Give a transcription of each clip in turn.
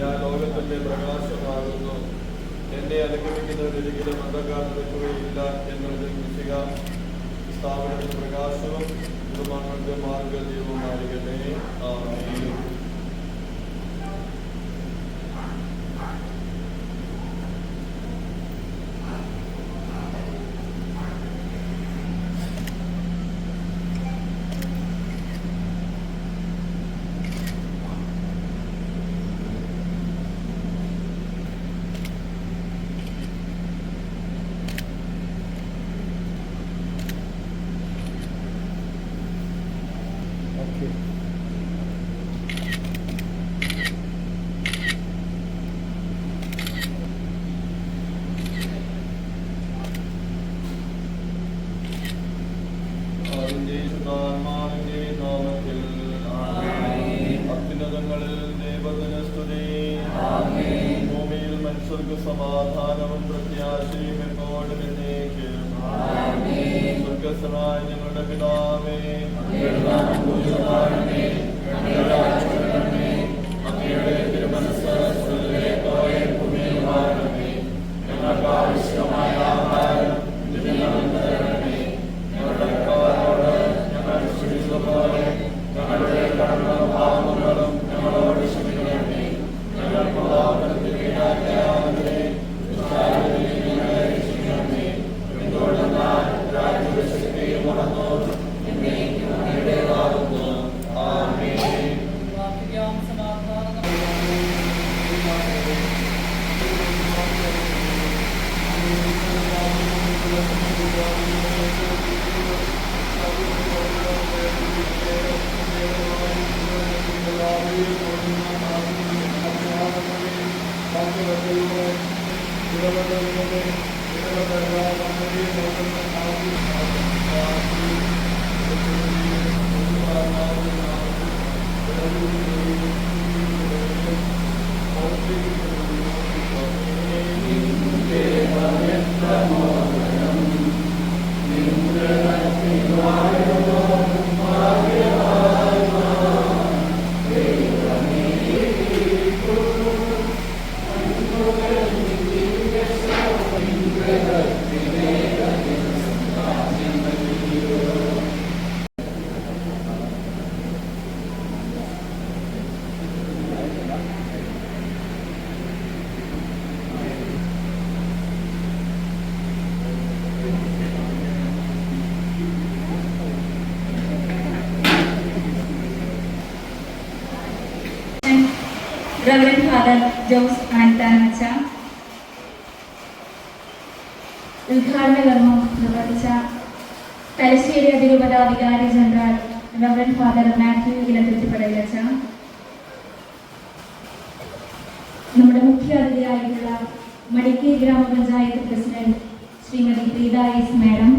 ഞാൻ ലോകത്തിന്റെ പ്രകാശമാകുന്നു എന്നെ അനുഗമിക്കുന്നവരൊരിക്കലും അന്ധകാരം വെക്കുകയില്ല എന്നുള്ളത് കൃഷിക സ്ഥാപനത്തിന് പ്രകാശവും കുടുംബങ്ങൾക്ക് മാർഗദീപമായിരിക്കട്ടെ ആമേൻ. ആത്മാവിന്റെ നാമത്തിൽ. അത്യുന്നതങ്ങളിൽ ദൈവത്തിന് സ്തുതി. ഭൂമിയിൽ മനുഷ്യർക്ക് സമാധാനവും പ്രത്യാശയും എപ്പോഴും എന്നേക്കും സ്വർഗസ്ഥനായ ഞങ്ങളുടെ പിതാവേ. തിരുമനസ് ഞങ്ങൾക്ക് ആവശ്യമായ ആഹാരം Thank you. Reverend Father Jose ആനിത്താനച്ച ഉദ്ഘാടന കർമ്മം നിർവഹിച്ച തലശ്ശേരി അതിരൂപത വികാരി ജനറൽ റവറൻ ഫാദർ മാത്യു ഇലത്തിപ്പടയിലച്ച നമ്മുടെ മുഖ്യ അതിഥിയായിട്ടുള്ള മടിക്കേ grama panchayat president Shrimati Preetha S madam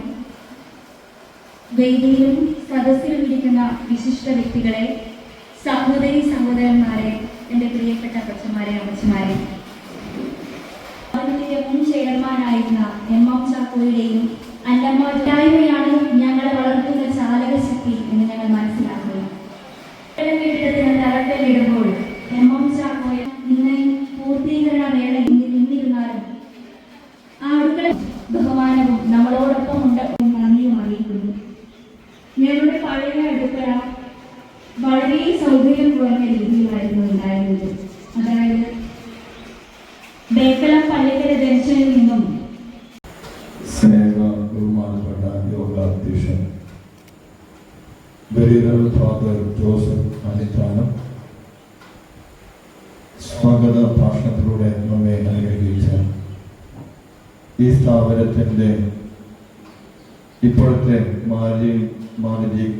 വേദിയിലും സദസ്സിലും ഇരിക്കുന്ന വിശിഷ്ട വ്യക്തികളെ സഹോദരി സഹോദരന്മാരെ എന്റെ പ്രിയപ്പെട്ട അപ്പച്ചന്മാരെ അമ്മച്ചമാരെ. അതിന്റെ മുൻ ചെയർമാനായിരുന്ന എം എം ചാക്കോയുടെയും അല്ലമ്മയാണ് ഞങ്ങളെ വളർത്തുന്ന ചാലകശക്തി എന്ന് ഞങ്ങൾ മനസ്സിലാക്കുന്നു കെട്ടിടത്തിന് തറക്കല്ലിടുമ്പോൾ എം ബരീറൽ ഫാദർ ജോസഫ് അനിത്താനം സ്വാഗത ഭാഷണത്തിലൂടെ നമ്മെ അനുഗ്രഹിച്ച ഈ സ്ഥാപനത്തിന്റെ ഇപ്പോഴത്തെ മാലി മാനേജിംഗ്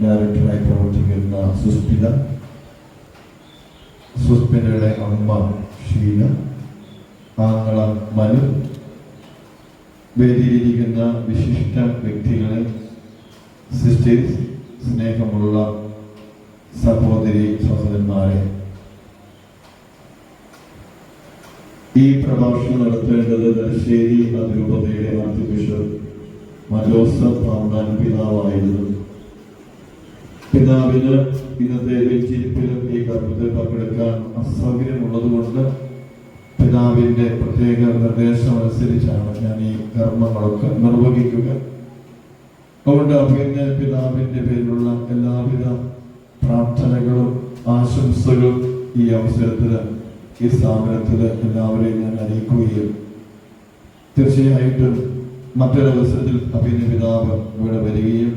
ഡയറക്ടറായി പ്രവർത്തിക്കുന്ന സുസ്മിത സുസ്മിതയുടെ അമ്മ ഷീന ആങ്ങള മനു വേദിയിലിരിക്കുന്ന വിശിഷ്ട വ്യക്തികളെ സിസ്റ്റേഴ്സ് സ്നേഹമുള്ള സഹോദരി സഹോദരന്മാരെ ഈ പ്രഭാഷണം നടത്തേണ്ടത് തലശ്ശേരി അതിരൂപതയുടെ ആർത്തി ബിഷപ്പ് മലോസഫ് പാമ്പാൻ പിതാവായിരുന്നു. പിതാവിന് ഇന്നത്തെ വെച്ചിരിപ്പിലും ഈ കർമ്മത്തിൽ പങ്കെടുക്കാൻ അസൗകര്യമുള്ളതുകൊണ്ട് പിതാവിന്റെ പ്രത്യേക നിർദ്ദേശം അനുസരിച്ചാണ് ഞാൻ ഈ കർമ്മങ്ങളൊക്കെ നിർവഹിക്കുക. അതുകൊണ്ട് അഭിനയ പിതാവിന്റെ പേരിലുള്ള എല്ലാവിധ പ്രാർത്ഥനകളും ആശംസകളും ഈ അവസരത്തിൽ ഈ സ്ഥാപനത്തിൽ എല്ലാവരെയും ഞാൻ അറിയിക്കുകയും തീർച്ചയായിട്ടും മറ്റൊരവസരത്തിൽ അഭിനയ പിതാവ് ഇവിടെ വരികയും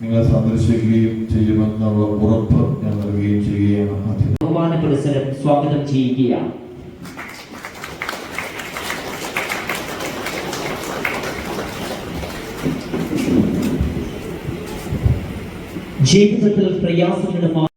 നിങ്ങളെ സന്ദർശിക്കുകയും ചെയ്യുമെന്നുള്ള ഉറപ്പ് ഞാൻ നൽകുകയും ചെയ്യുകയാണ്. സ്വാഗതം ചെയ്യുകയാണ്. ജീവിതത്തിൽ പ്രയാസങ്ങളുമായി